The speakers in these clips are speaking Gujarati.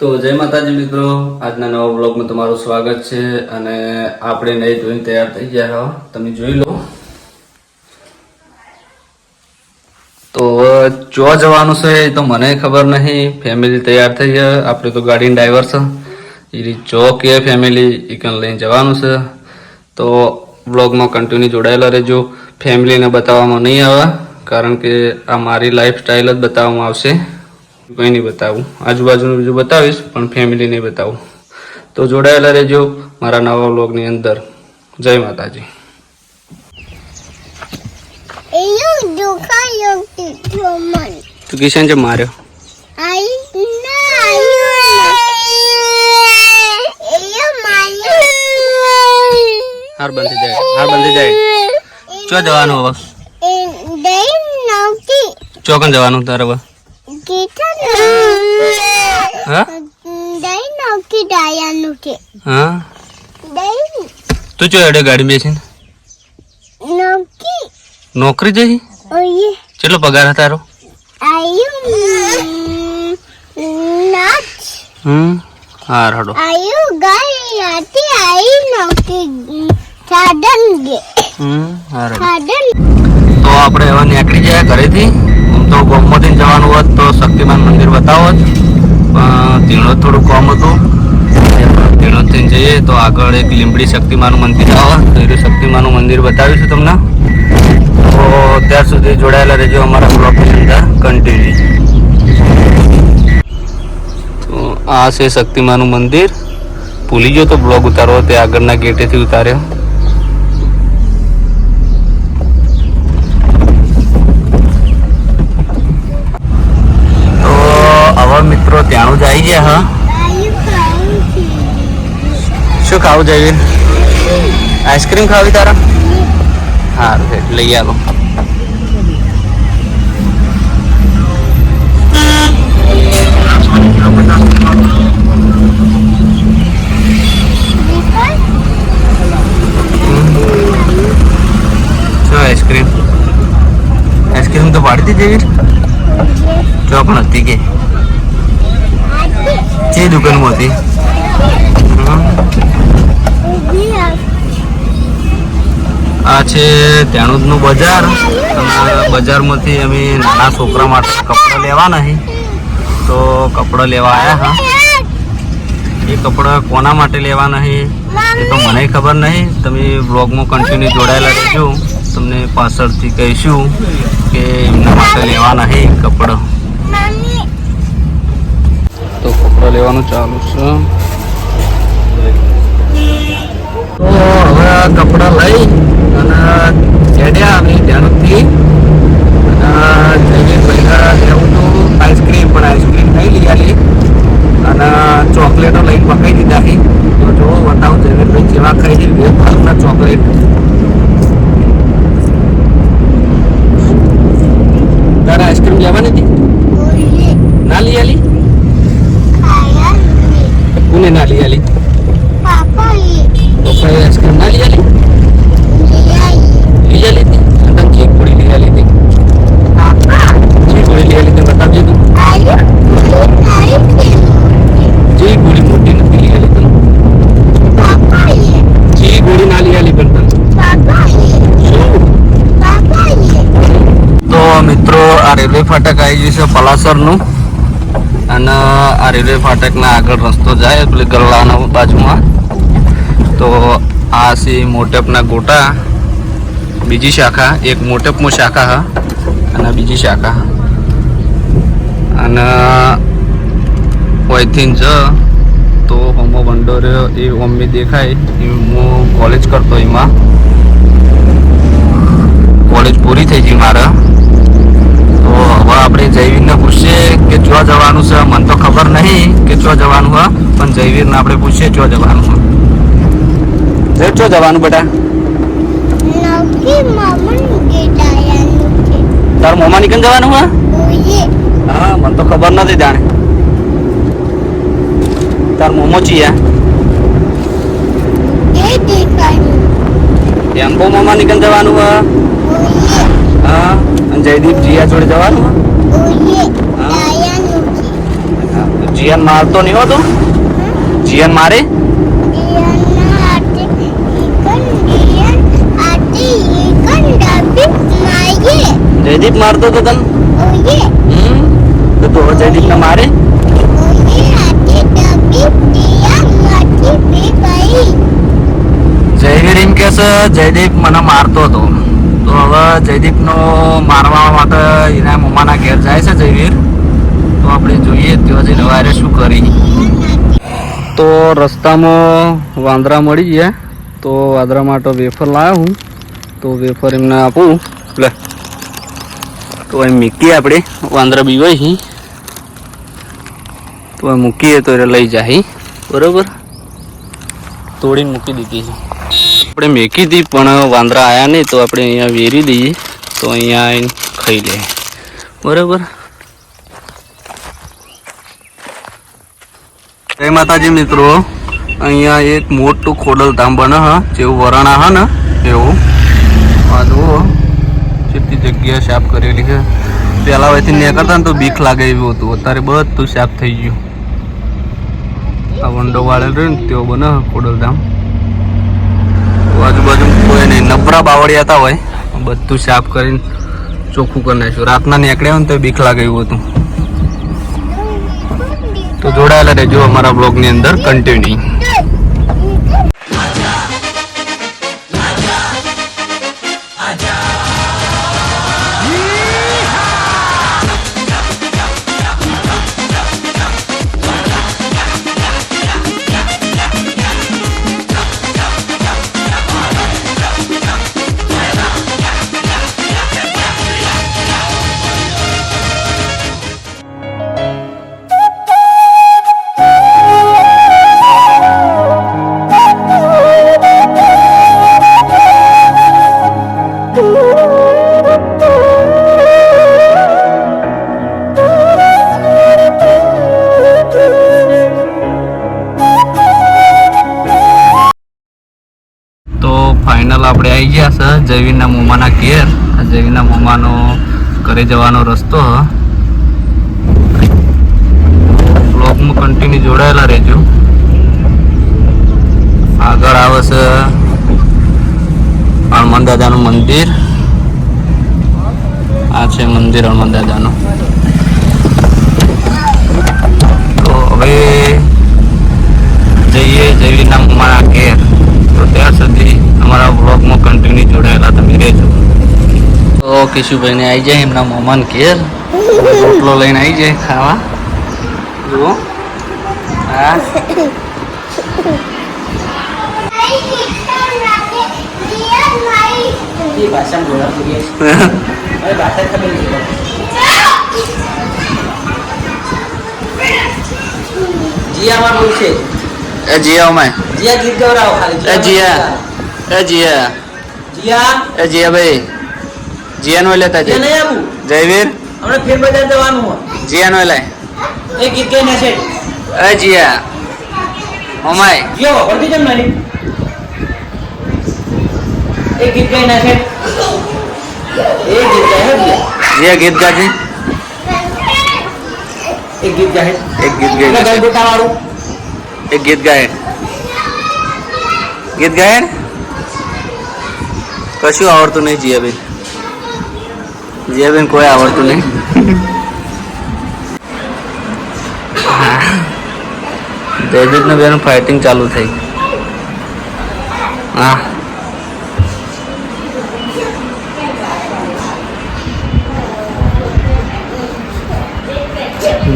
તો જય માતાજી મિત્રો, આજના નવા બ્લોગમાં તમારું સ્વાગત છે અને આપણે નહીં ધોઈને તૈયાર થઈ ગયા હો. તમે જોઈ લો. તો ચો જવાનું છે એ તો મને ખબર નહીં ફેમિલી તૈયાર થઈ ગયા આપણે તો ગાડીની ડ્રાઈવર છે. એ ચો કે ફેમિલી એ કન લઈને જવાનું છે. તો બ્લોગમાં કન્ટિન્યુ જોડાયેલા રહેજો. ફેમિલીને બતાવવામાં નહીં આવે, કારણ કે આ મારી લાઈફ સ્ટાઈલ જ બતાવવામાં આવશે. કંઈ નહીં બતાવું. આજુબાજુનું બીજું બતાવીશ પણ ફેમિલી નહીં બતાવું. તો જોડાયેલા રહેજો મારા નવા વ્લોગની અંદર. જય માતાજી. તું કિશન છે માર્યો? હાર બંધી જાય હાર બંધી જાય. ચો જવાનું હવે? ચોકન જવાનું તારે હવે? હા હા તું ચો એડે ગાડી બેસીને? નોકરી જઈ? કેટલો પગાર હતા તારો? હમ? હાર હડો. આયુ ગાય હતી આઈ નહોતી સાધન ગે હમ હાર હડો. તો આપણે હવે નીકળી જાય ઘરેથી? તો ગોમમાંથી જવાનું હોત તો શક્તિમાન મંદિર બતાવો તેનો થોડું કોમ હતું. તેણોથી જઈએ તો આગળ એક લીંબડી શક્તિમાનું મંદિર આવે. તો એ શક્તિમાનું મંદિર બતાવીશું તમને. તો ત્યાર સુધી જોડાયેલા રહેજો અમારા બ્લોગની અંદર કન્ટિન્યુ તો આ છે શક્તિમાનું મંદિર. ભૂલી ગયો તો બ્લોગ ઉતારવો, તે આગળના ગેટેથી ઉતાર્યો તો હવે મિત્રો ત્યાંનું જ આવી ગયા હા. શું ખાવું જોઈએ? આઈસ્ક્રીમ ખાવી તારા? સારું લઈ આવો. આઈસ્ક્રીમ? આઈસ્ક્રીમ તો પાડી દીધી જેવી જો પણ હતી કે. જે દુકાનમાં હતી. આ છે ત્યાણુદનું બજાર. અને બજારમાંથી અમે નાના છોકરા માટે કપડાં લેવાના છે તો કપડાં લેવા આવ્યા હા. એ કપડાં કોના માટે લેવાના છે એ તો મને ખબર નહીં. તમે બ્લોગમાં કન્ટિન્યુ જોડાયેલા રહેજો. તમને પાછળથી કહીશું કે એમના માટે લેવાના છે કપડાં. કપડાં લેવાનું ચાલુ છે. તો હવે કપડાં લઈ અને ચડ્યા અમે ત્યાંથી. અને જઈને પહેલાં લેવું હતું આઈસ્ક્રીમ, પણ આઈસ્ક્રીમ નહીં લઈ આવી અને ચોકલેટો લઈને પકાઈ દીધા તો જો બતાવું જયવીરભાઈ જેવા ખાઈ દીધી ચોકલેટ તારે આઈસ્ક્રીમ લેવાની હતી ના લઈ આલી કોને ના લઈ આલી પપ્પાએ આઈસ્ક્રીમ ના લઈ આલી લઈ આલી હતી અને તને ચીક પૂરી લઈ આલી હતી ચીક પૂરી લઈ આલી હતી બતાવજે તું ચીક પૂરી મોટી નથી લઈ આલી તને ચીક પૂરી ના લઈ આલી પણ તને શું તો મિત્રો આ રેલવે ફાટક આવી ગયું છે પલાસરનું. અને આ રેલવે ફાટકના આગળ રસ્તો જાય પેલી ગરલાના બાજુમાં. તો, આ છે મોટેપના ગોટા. બીજી શાખા, એક મોટેપમાં શાખા હા, અને બીજી શાખા અને ઓયથી જ, તો હોમો ભંડોર એ મમ્મી દેખાય, એ હું કોલેજ કરતો એમાં. જવાનું હા. પણ જયવીરને આપણે પૂછીએ ચો જવાનું હા. જય ચો જવાનું બેટા. તાર મોમા નીકળ જવાનું હા? હા મને તો ખબર નથી જાણે. તાર મોમો ચિયા. એમ બહુ મોમા નીકળ જવાનું હા. હા અને જયદીપ જીયા જોડે જવાનું હા. જીયાન મારતો નહીં હોતો જીયન મારે? જયદીપ મારતો તો તને? તો તો જયદીપ ને મારે? જયવીર એમ કે છે જયદીપ મને મારતો હતો. તો હવે જયદીપનો મારવા માટે એના મમ્માના ઘેર જાય છે જયવીર? આપણે જોઈએ તો આજે વારે શું કરી? તો રસ્તામાં વાંદરા મળી ગયા. તો વાંદરા માટે વેફર લાવ્યો હું. તો વેફર એમને આપું. લે. તો અહીં મૂકીએ આપણે. વાંદરા બીવાય હી. તો અહીં મૂકીએ તો એ લઈ જાય બરોબર? તોડીને મૂકી દીધી છે આપણે મેકી હતી પણ વાંદરા આવ્યા નહીં તો આપણે અહીંયા વેરી દઈએ. તો અહીંયા ખાઈ લે. બરાબર? જય માતાજી મિત્રો. અહીંયા એક મોટું ખોડલ ધામ બને હા, જેવું વરાણા હા ને, એવું. આ જુઓ, કેટલી જગ્યા સાફ કરેલી છે. પહેલા વયથી નીકળતા ને તો બીક લાગે એવું હતું. અત્યારે બધું સાફ થઈ ગયું. આ વંડો વાળેલ રહ્યો ને, તેવો બને ખોડલ ધામ. આજુબાજુ કોઈ નહીં. નબરા બાવળિયા હતા હોય. બધું સાફ કરીને ચોખ્ખું કરી નાખ્યું. રાતના નીકળ્યા હોય ને તો બીક લાગે એવું હતું. તો જોડાયેલા રહેજો અમારા બ્લોગની અંદર કન્ટિન્યુ ગયા છે જયવીરના મોમાના ઘેર આ જયવીરના મોમાનો ઘરે જવાનો રસ્તો બ્લોગમાં કન્ટિન્યુ જોડાયેલા રહેજો. આગળ આવે છે હનુમાન દાદાનું મંદિર. આ છે મંદિર હનુમાન દાદાનું. તો હવે જઈએ જયવીરના મોમાના ઘેર. તો ત્યાં સુધી અમારા બ્લોગમાં કન્ટિન્યુ જોડાયેલા તમે રહેજો. તો કેશુભાઈને આવી જાય એમના મહેમાન ઘેર. રોટલો લઈને આવી જાય ખાવા. જુઓ. હા. જીયામાં બોલશે એ જીયા જીયા ગીત ગવરાવો ખાલી. જીયા. એ જીયા. જીયા? એ જીયા ભાઈ. જીયાનો લેતા જીયા જય નહીં આવું? જયવીર? હમણાં ફેર બજાર જવાનું હોય. જીયાનો લે એ ગીત કે ને છે. એ જીયા. ઓમાય. જીયા વગરથી જમ નાની. એ ગીત કઈ ના છે. એ ગીત ગાય જીયા. જીયા ગીત ગાજે. એક ગીત ગાય. એક ગીત ગાય એક ગીત ગાય. ગીત ગાય ને? કશું આવડતું નહીં જીયાબેન. જીયાબેન કોઈ આવડતું નહીં. જયદીપ ને બેન ફાઇટિંગ ચાલુ થઈ. હા.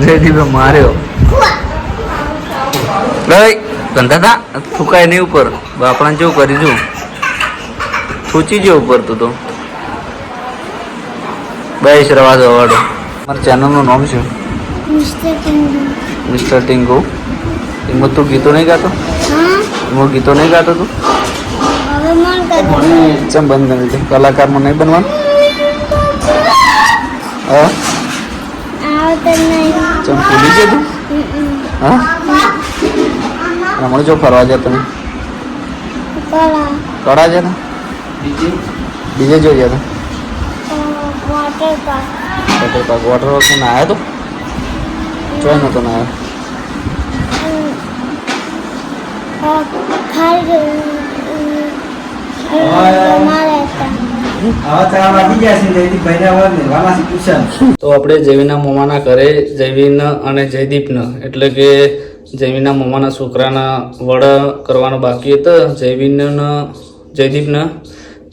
જયદીપે માર્યો. ધંધા ગંધાતા થૂકાય નહીં ઉપર. બાપણા જેવું કરી છું થૂચી જેવું ઉપર તું તો. બેસ રવા દો વાડો. મારા ચેનલનું નામ છે મિસ્ટર ટિંગુ. એમાં તું ગીતો નહીં ગાતો? એમાં ગીતો નહીં ગાતો તું? ચમ બંધ કરી દે? કલાકારમાં નહીં બનવાનું? હા? ચમ ભૂલી ગયો તું? હા? હમણાં જો ફરવા જતો તમે. કળા છે ને? બીજે? જો જતો water park water park water પાર્કમાં ના આવ્યો તો? જોઈ નતો ના આવ્યો ગયા તો આપણે જૈવીના મોમાના ઘરે જૈવીન અને જયદીપના. એટલે કે જૈવીના મોમાના છોકરાના વડા કરવાનો બાકી હતો. જયવીન જયદીપને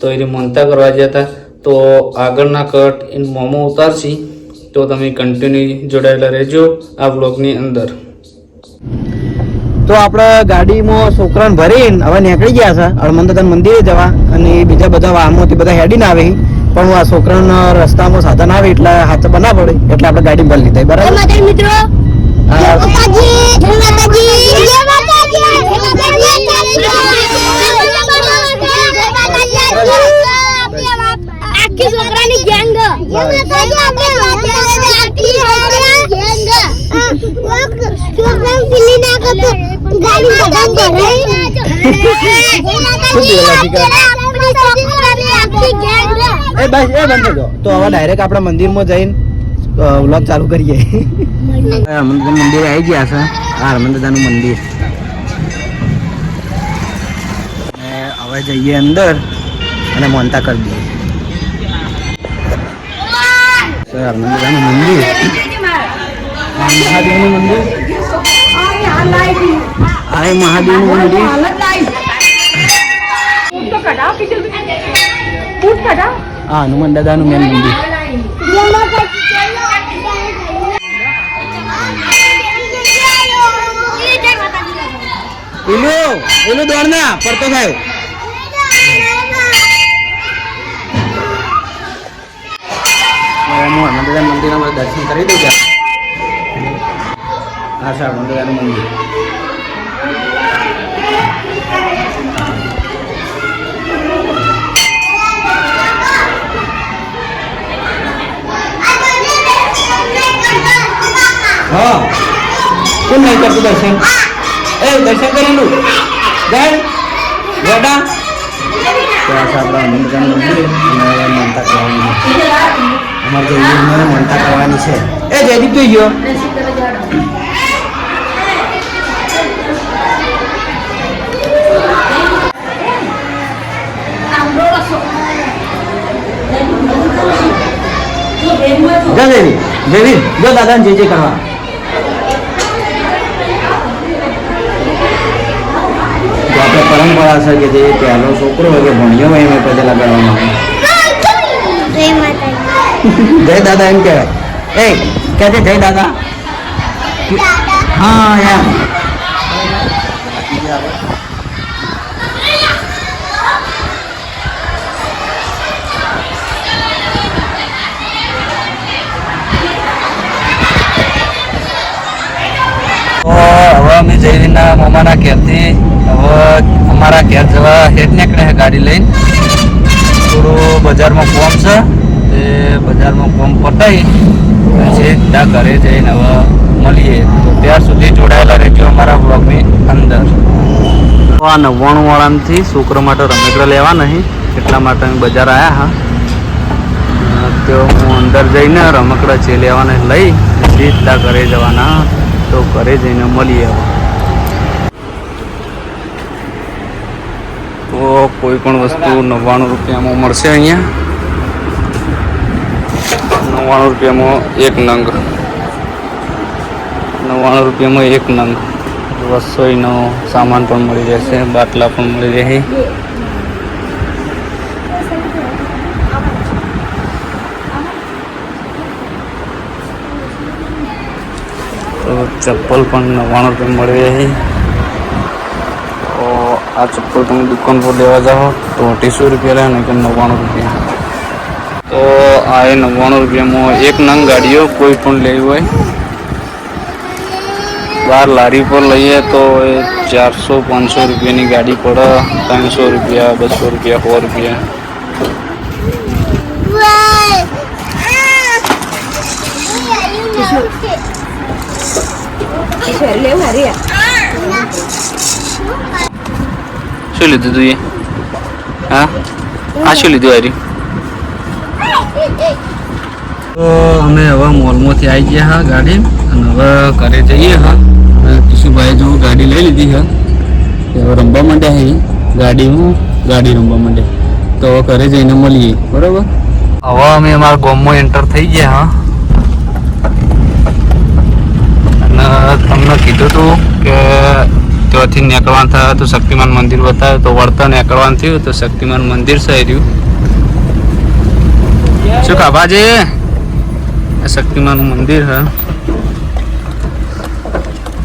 તો એ મનતા કરવા ગયા હતા. તો આગળના કટ એ મોમો ઉતારશી. તો તમે કન્ટિન્યુ જોડાયેલા રહેજો આ બ્લોગની અંદર. તો આપણે ગાડીમાં છોકરાને ભરીને હવે નીકળી ગયા છે. હળમંદન મંદિરે જવા અને બીજા બધા વાહનોથી બધા હેડીને આવે. પણ આ છોકરાના રસ્તામાં સાધન આવે એટલે હાથ બના પડે એટલે આપણે ગાડી ભરી લીધી. બરાબર? મિત્રો જય હા. માતાજી જય માતાજી જય માતાજી જય માતાજી આખી છોકરાની ગેંગ જય માતાજી આખી છોકરાની ગેંગ છોકરા પીલી ના કરતો ગાડી બધામ કરે જય માતાજી આખી ગેંગ એ બસ એ બંધ કરજો તો હવે ડાયરેક્ટ આપણે મંદિરમાં જઈને વ્લોગ ચાલુ કરીએ. મંદિરે આવી ગયા છે. આ હનુમાન મંદિર. હવે જઈએ અંદર અને મોનતા કરી દઈએ. હનુમાન દાદાનું મંદિર. મહાદેવનું મંદિર. આ મહાદેવનું મંદિર. આ હનુમાન દાદાનું મેન મંદિર. પેલું પેલું દોડ ના પડતો થાય હવે હું હનુમાન દાદા મંદિરમાં બધા દર્શન કરી દઉં ત્યાં આ છે હનુમાન દાદાનું મંદિર હા કોણ નહીં કરતું દર્શન એ દર્શન કરેલું ગણ વડા ત્યાં છે આપણા હનુમાનજીનું મંદિર અને હવે માનતા કરવાની અમારે જયદીપને માનતા કરવાની છે એ જયદીપ જોઈ ગયો જા જયદીપ જયદીપ જો દાદાને જે જે કરવા તો આપણે પરંપરા છે કે જે પહેલો છોકરો હોય કે ભણ્યો હોય એને પગે લગાડવામાં આવે જય માતાજી જય દાદા એમ કહેવાય. એ કહે છે જય દાદા? હા હવે અમે જયવીના મોમાના ઘેરથી હવે અમારા ઘેર જવા હેઠ નીકળે છે ગાડી લઈને. થોડું બજારમાં પહોંચશે બજારમાં કોમ પતાવી ત્યાં ઘરે જઈને હવે મળીએ. તો ત્યાર સુધી જોડાયેલા રહેજો અમારા બ્લોગની અંદર. તો આ નવ્વાણું વાળામાંથી છોકરો માટે રમકડા લેવા નહીં, એટલા માટે અમે બજાર આવ્યા હા. તો હું અંદર જઈને રમકડા જે લેવાને લઈ સીધા ઘરે જવાના. તો ઘરે જઈને મળીએ. તો કોઈ પણ વસ્તુ નવ્વાણું રૂપિયામાં મળશે અહીંયા? નવ્વાણું રૂપિયામાં એક નંગ. નવ્વાણું રૂપિયામાં એક નંગ. રસોઈનો સામાન પણ મળી જશે બાટલા પણ મળી રહે. તો ચપ્પલ પણ નવ્વાણું રૂપિયા મળી રહે. તો આ ચપ્પલ તમે દુકાન પર લેવા જાઓ, તો અઢીસો રૂપિયા રહે ને કે નવ્વાણું રૂપિયા. તો આ એ નવ્વાણું રૂપિયામાં એક નંગ ગાડીઓ કોઈ પણ લેવી હોય. બહાર લારી પર લઈએ તો એ ચારસો, પાંચસો રૂપિયાની ગાડી પડે. ત્રણસો રૂપિયા, બસો રૂપિયા, સો રૂપિયા. શું લીધું તું એ? હા? આ શું લીધું હારી? તો અમે હવે મોલમાંથી આવી ગયા હા ગાડી અને હવે ઘરે જઈએ હા. કિશુભાઈ જો ગાડી લઈ લીધી હા. હવે રમવા માંડ્યા હે ગાડી હું, ગાડી રમવા માંડે. તો હવે ઘરે જઈને મળીએ. બરોબર? હવે અમે અમારા ગામમાં એન્ટર થઈ ગયા હા. અને તમને કીધું હતું કે ત્યાંથી નીકળવાનું થયું તો શક્તિમાન મંદિર બતાવ્યું. તો વળતા નીકળવાનું થયું તો શક્તિમાન મંદિર સહી રહ્યું શું જે આ શક્તિમાનનું મંદિર હે.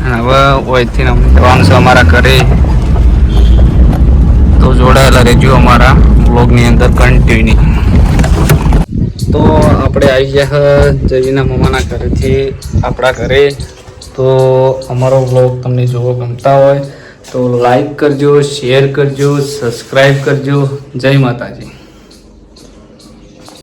હવે ઓયથી જવાનું છે અમારા ઘરે. તો જોડાયેલા રહેજો અમારા બ્લોગની અંદર કન્ટિન્યુ તો આપણે આવી ગયા જયના મમ્માના ઘરેથી આપણા ઘરે. તો અમારો બ્લોગ તમને જોવો ગમતા હોય તો લાઈક કરજો શેર કરજો સબસ્ક્રાઈબ કરજો. જય માતાજી.